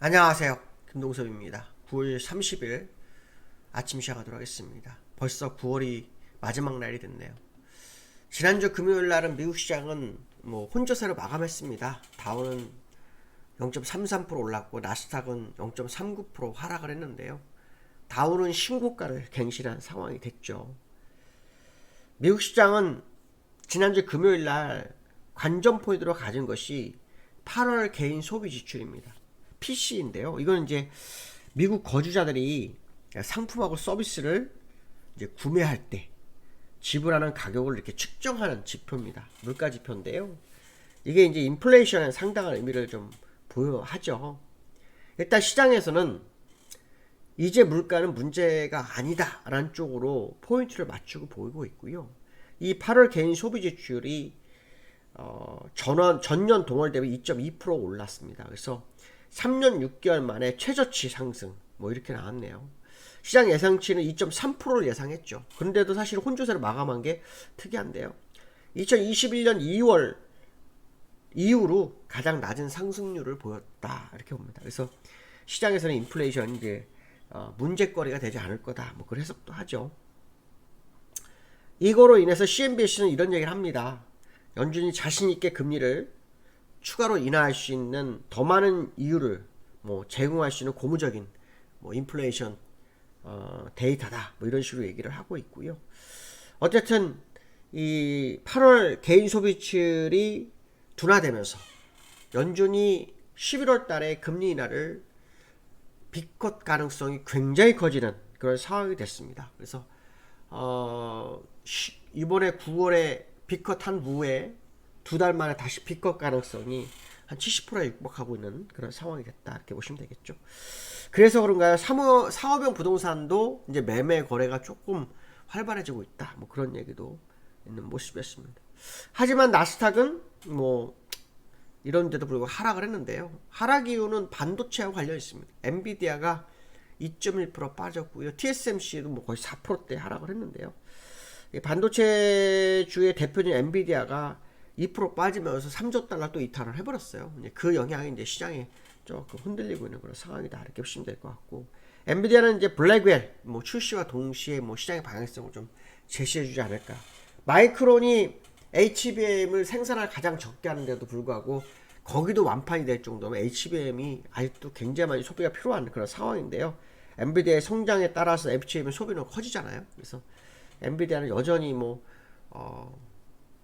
안녕하세요. 김동섭입니다. 9월 30일 아침 시작하도록 하겠습니다. 벌써 9월이 마지막 날이 됐네요. 지난주 금요일 날은 미국 시장은 뭐 혼조세로 마감했습니다. 다우는 0.33% 올랐고 나스닥은 0.39% 하락을 했는데요. 다우는 신고가를 갱신한 상황이 됐죠. 미국 시장은 지난주 금요일 날 관전 포인트로 가진 것이 8월 개인 소비 지출입니다. PC인데요. 이건 이제 미국 거주자들이 상품하고 서비스를 이제 구매할 때 지불하는 가격을 이렇게 측정하는 지표입니다. 물가 지표인데요. 이게 이제 인플레이션에 상당한 의미를 좀 부여하죠. 일단 시장에서는 이제 물가는 문제가 아니다라는 쪽으로 포인트를 맞추고 보이고 있고요. 이 8월 개인 소비 지출이 어, 전원 전년 동월 대비 2.2% 올랐습니다. 그래서 3년 6개월 만에 최저치 상승 뭐 이렇게 나왔네요. 시장 예상치는 2.3%를 예상했죠. 그런데도 사실 혼조세를 마감한 게 특이한데요. 2021년 2월 이후로 가장 낮은 상승률을 보였다 이렇게 봅니다. 그래서 시장에서는 인플레이션 이제 어, 문제거리가 되지 않을 거다 뭐 그런 해석도 하죠. 이거로 인해서 CNBC는 이런 얘기를 합니다. 연준이 자신 있게 금리를 추가로 인하할 수 있는 더 많은 이유를 뭐 제공할 수 있는 고무적인 뭐 인플레이션 어, 데이터다 뭐 이런 식으로 얘기를 하고 있고요. 어쨌든 이 8월 개인 소비출이 둔화되면서 연준이 11월 달에 금리 인하를 비컷 가능성이 굉장히 커지는 그런 상황이 됐습니다. 그래서 어, 이번에 9월에 비컷 한 후에 두 달 만에 다시 비컷 가능성이 한 70%에 육박하고 있는 그런 상황이 됐다 이렇게 보시면 되겠죠. 그래서 그런가요? 사무, 사업용 부동산도 이제 매매 거래가 조금 활발해지고 있다. 뭐 그런 얘기도 있는 모습이었습니다. 하지만 나스닥은 뭐 이런 데도 불구하고 하락을 했는데요. 하락 이유는 반도체와 관련 있습니다. 엔비디아가 2.1% 빠졌고요. TSMC도 뭐 거의 4%대 하락을 했는데요. 반도체 주의 대표적인 엔비디아가 2% 빠지면서 3조 달러 또 이탈을 해버렸어요. 그 영향이 이제 시장에 조금 흔들리고 있는 그런 상황이다 이렇게 보시면 될 것 같고 엔비디아는 이제 블랙웰 뭐 출시와 동시에 뭐 시장의 방향성을 좀 제시해주지 않을까. 마이크론이 HBM을 생산할 가장 적게 하는데도 불구하고 거기도 완판이 될 정도면 HBM이 아직도 굉장히 많이 소비가 필요한 그런 상황인데요. 엔비디아의 성장에 따라서 HBM 소비는 커지잖아요. 그래서 엔비디아는 여전히 뭐 어,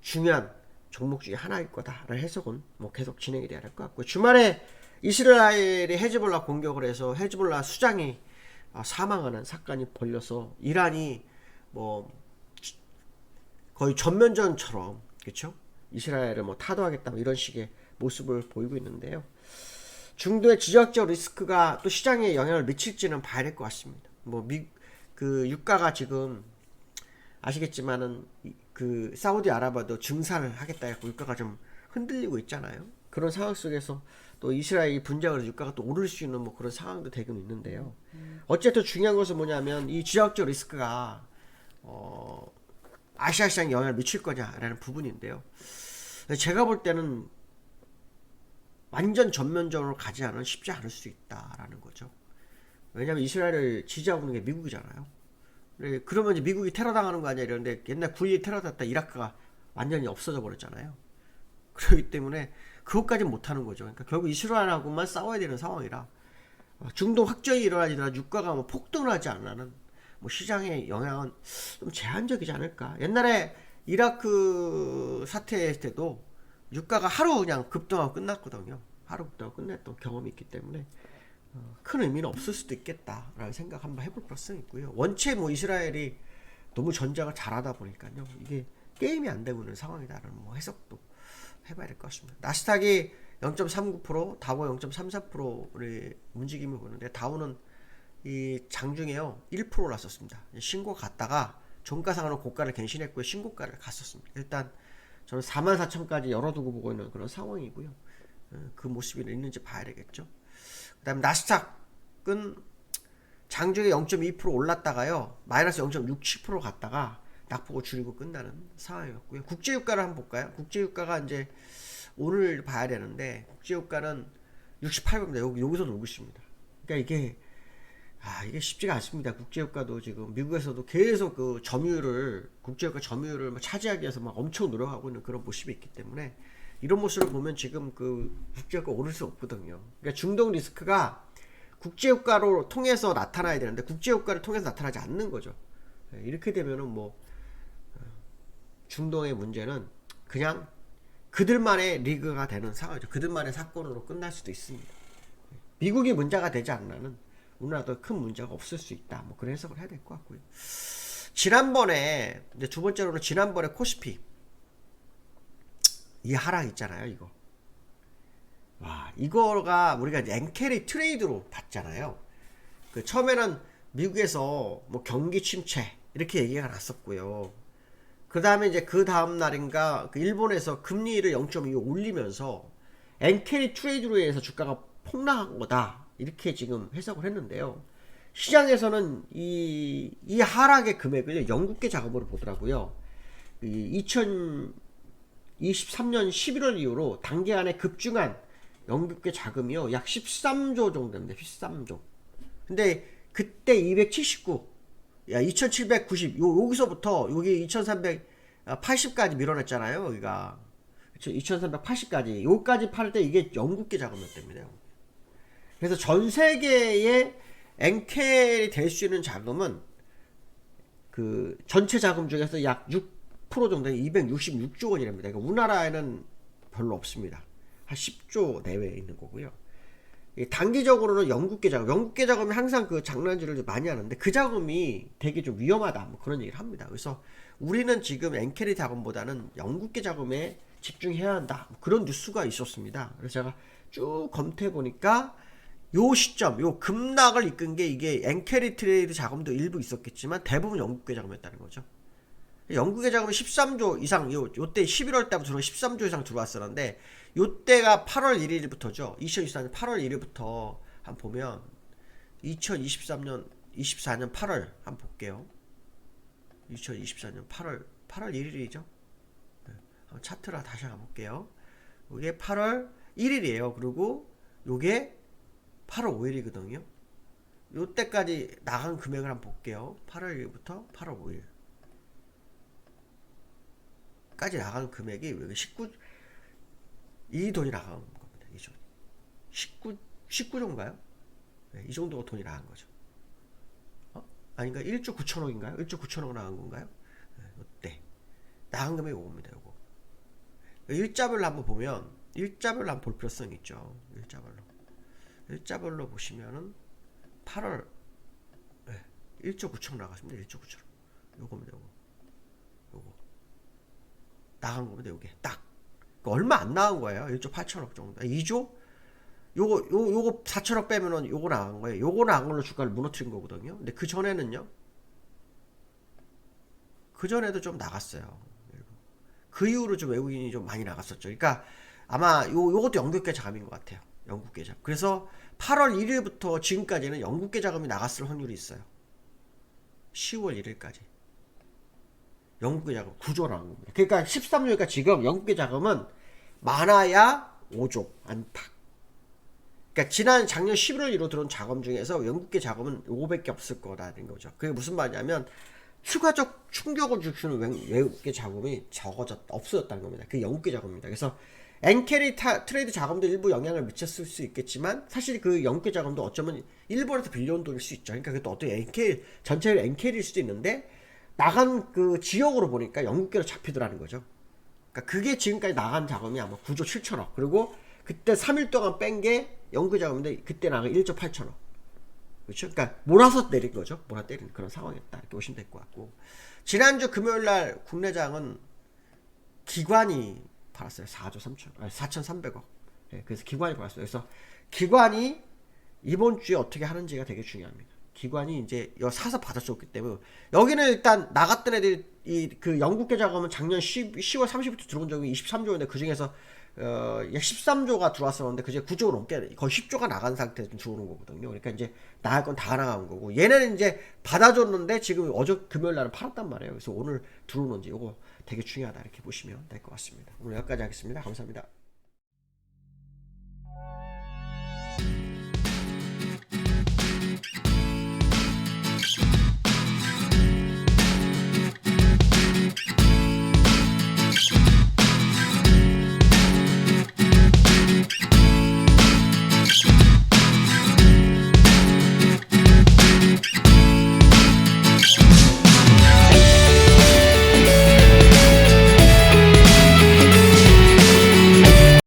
중요한 종목 중에 하나일 거다라는 해석은 뭐 계속 진행이 돼야 할것 같고 주말에 이스라엘이 헤즈볼라 공격을 해서 헤즈볼라 수장이 어, 사망하는 사건이 벌려서 이란이 뭐 거의 전면전처럼 그렇죠? 이스라엘을 뭐 타도하겠다 뭐 이런 식의 모습을 보이고 있는데요. 중도의 지적적 리스크가 또 시장에 영향을 미칠지는 봐야 될 것 같습니다. 뭐 미 그 유가가 지금 아시겠지만은 그 사우디아라비아도 증산을 하겠다 해서 유가가 좀 흔들리고 있잖아요. 그런 상황 속에서 또 이스라엘이 분쟁을 유가가 또 오를 수 있는 뭐 그런 상황도 되고 있는데요. 어쨌든 중요한 것은 뭐냐면 이 지역적 리스크가 어 아시아 시장에 영향을 미칠 거냐라는 부분인데요. 제가 볼 때는 완전 전면적으로 가지 않으면 쉽지 않을 수 있다라는 거죠. 왜냐하면 이스라엘을 지지하고 있는 게 미국이잖아요. 네, 그러면 이제 미국이 테러 당하는 거 아니야 이러는데 옛날 9.12 테러 났다 이라크가 완전히 없어져 버렸잖아요. 그렇기 때문에 그것까지 못하는 거죠. 그러니까 결국 이스라엘하고만 싸워야 되는 상황이라 어, 중동 확전이 일어나지더라 유가가 뭐 폭등을 하지 않는 뭐 시장의 영향은 좀 제한적이지 않을까. 옛날에 이라크 사태 때도 유가가 하루 그냥 급등하고 끝났거든요. 하루 급등하고 끝냈던 경험이 있기 때문에 어, 큰 의미는 없을 수도 있겠다라는 생각 한번 해볼 필요성이 있고요. 원체 뭐 이스라엘이 너무 전쟁을 잘하다 보니까요. 이게 게임이 안 되고 있는 상황이다라는 뭐 해석도 해봐야 될 것 같습니다. 나스닥이 0.39%, 다우 0.34%의 움직임을 보는데 다우는 이 장중에요 1% 올랐었습니다. 신고 갔다가 종가상으로 고가를 갱신했고요. 신고가를 갔었습니다. 일단 저는 4만 4천까지 열어두고 보고 있는 그런 상황이고요. 어, 그 모습이 있는지 봐야 되겠죠. 그 다음에 나스닥은 장중에 0.2% 올랐다가요. 마이너스 0.67% 갔다가 낙폭을 줄이고 끝나는 상황이었고요. 국제유가를 한번 볼까요? 국제유가가 이제 오늘 봐야 되는데 국제유가는 68%입니다. 여기 여기서 놀고 있습니다. 그러니까 이게 아 이게 쉽지가 않습니다. 국제유가도 지금 미국에서도 계속 그 점유율을 국제유가 점유율을 막 차지하기 위해서 막 엄청 노력하고 있는 그런 모습이 있기 때문에 이런 모습을 보면 지금 그 국제유가 오를 수 없거든요. 그러니까 중동 리스크가 국제유가로 통해서 나타나야 되는데 국제유가를 통해서 나타나지 않는 거죠. 예, 이렇게 되면은 뭐 어, 중동의 문제는 그냥 그들만의 리그가 되는 상황이죠. 그들만의 사건으로 끝날 수도 있습니다. 미국이 문제가 되지 않나는 우리나라도 큰 문제가 없을 수 있다. 뭐 그런 해석을 해야 될 것 같고요. 지난번에 이제 두 번째로는 지난번에 코스피 이 하락 있잖아요. 이거 와 이거가 우리가 엔캐리 트레이드로 봤잖아요. 그 처음에는 미국에서 뭐 경기 침체 이렇게 얘기가 났었고요. 그 다음에 이제 그 다음 날인가 그 일본에서 금리를 0.25 올리면서 엔캐리 트레이드로 인해서 주가가 폭락한 거다 이렇게 지금 해석을 했는데요. 시장에서는 이, 이 하락의 금액을 영국계 작업으로 보더라고요. 이 2023년 11월 이후로 단기간에 급증한 영국계 자금이요. 약 13조 정도 됩니다. 13조. 근데 그때 279, 야, 2790, 요, 여기서부터 여기 2380까지 밀어냈잖아요. 여기가. 2380까지. 요까지 팔 때 이게 영국계 자금이었답니다. 그래서 전 세계의 엔켈이 될 수 있는 자금은 그 전체 자금 중에서 약 6% 정도 266조 원이랍니다. 그러니까 우리나라에는 별로 없습니다. 한 10조 내외에 있는 거고요. 이 단기적으로는 영국계 자금, 영국계 자금이 항상 그 장난질을 좀 많이 하는데 그 자금이 되게 좀 위험하다 뭐 그런 얘기를 합니다. 그래서 우리는 지금 엔캐리 자금보다는 영국계 자금에 집중해야 한다 뭐 그런 뉴스가 있었습니다. 그래서 제가 쭉 검토해 보니까 요 시점, 요 급락을 이끈 게 이게 엔캐리 트레이드 자금도 일부 있었겠지만 대부분 영국계 자금이었다는 거죠. 영국의 자금이 13조 이상 요 요때 11월 때부터 13조 이상 들어왔었는데 요때가 8월 1일부터죠. 2024년 8월 1일부터 한 보면 2023년 24년 8월 한 볼게요. 2024년 8월 8월 1일이죠. 네. 한번 차트라 다시 한번 볼게요. 이게 8월 1일이에요. 그리고 요게 8월 5일이거든요. 요때까지 나간 금액을 한번 볼게요. 8월 1일부터 8월 5일. 까지 나간 금액이 19, 이 돈이 나간 겁니다. 이 돈. 19, 19조인가요? 네, 이 정도가 돈이 나간 거죠. 어? 아닌가? 1조 9천억인가요? 1조 9천억 나간 건가요? 네, 이때. 나간 금액이 오겁니다, 요거. 일자별로 한번 보면, 일자별로 한번 볼 필요성이 있죠. 일자별로. 일자별로 보시면은, 8월, 네, 1조 9천억 나갔습니다. 1조 9천억. 요겁니다. 요거. 나간 겁니다. 요게 딱 그러니까 얼마 안 나간 거예요. 1조 8천억 정도. 2조? 요거 요 요거 4천억 빼면은 요거 나간 거예요. 요거 나간 걸로 주가를 무너뜨린 거거든요. 근데 그 전에는요. 그 전에도 좀 나갔어요. 그 이후로 좀 외국인이 좀 많이 나갔었죠. 그러니까 아마 요 요것도 영국계 자금인 것 같아요. 영국계 자금. 그래서 8월 1일부터 지금까지는 영국계 자금이 나갔을 확률이 있어요. 10월 1일까지. 영국계 자금 9조 나온 겁니다. 그러니까 13조니까 지금 영국계 자금은 많아야 5조 안팎. 그러니까 지난 작년 11월 1로 들어온 자금 중에서 영국계 자금은 500개 없을 거라는 거죠. 그게 무슨 말이냐면 추가적 충격을 주는 외국계 자금이 적어졌 없어졌다는 겁니다. 그게 영국계 자금입니다. 그래서 엔캐리 타, 트레이드 자금도 일부 영향을 미쳤을 수 있겠지만 사실 그 영국계 자금도 어쩌면 일본에서 빌려온 돈일 수 있죠. 그러니까 그것도 어떤 엔캐리 전체를 엔캐리일 수도 있는데 나간 그 지역으로 보니까 영국계로 잡히더라는 거죠. 그러니까 그게 지금까지 나간 자금이 아마 9조 7천억. 그리고 그때 3일 동안 뺀게 영국 자금인데 그때 나간 1조 8천억. 그렇죠? 그러니까 몰아서 내린 거죠. 몰아 때리는 그런 상황이었다. 이렇게 보시면 될 것 같고. 지난주 금요일 날 국내장은 기관이 팔았어요. 4조 3천, 아니 4,300억. 네, 그래서 기관이 팔았어요. 그래서 기관이 이번 주에 어떻게 하는지가 되게 중요합니다. 기관이 이제 사서 받아줬기 때문에 여기는 일단 나갔던 애들 이 그 영국계 자금은 작년 10, 10월 30일부터 들어온 적이 23조인데 그 중에서 어, 13조가 들어왔었는데 그제 9조 넘게 거의 10조가 나간 상태에서 들어오는 거거든요. 그러니까 이제 나갈 건 다 나간 거고 얘네는 이제 받아줬는데 지금 어제 금요일 날은 팔았단 말이에요. 그래서 오늘 들어오는지 이거 되게 중요하다 이렇게 보시면 될 것 같습니다. 오늘 여기까지 하겠습니다. 감사합니다.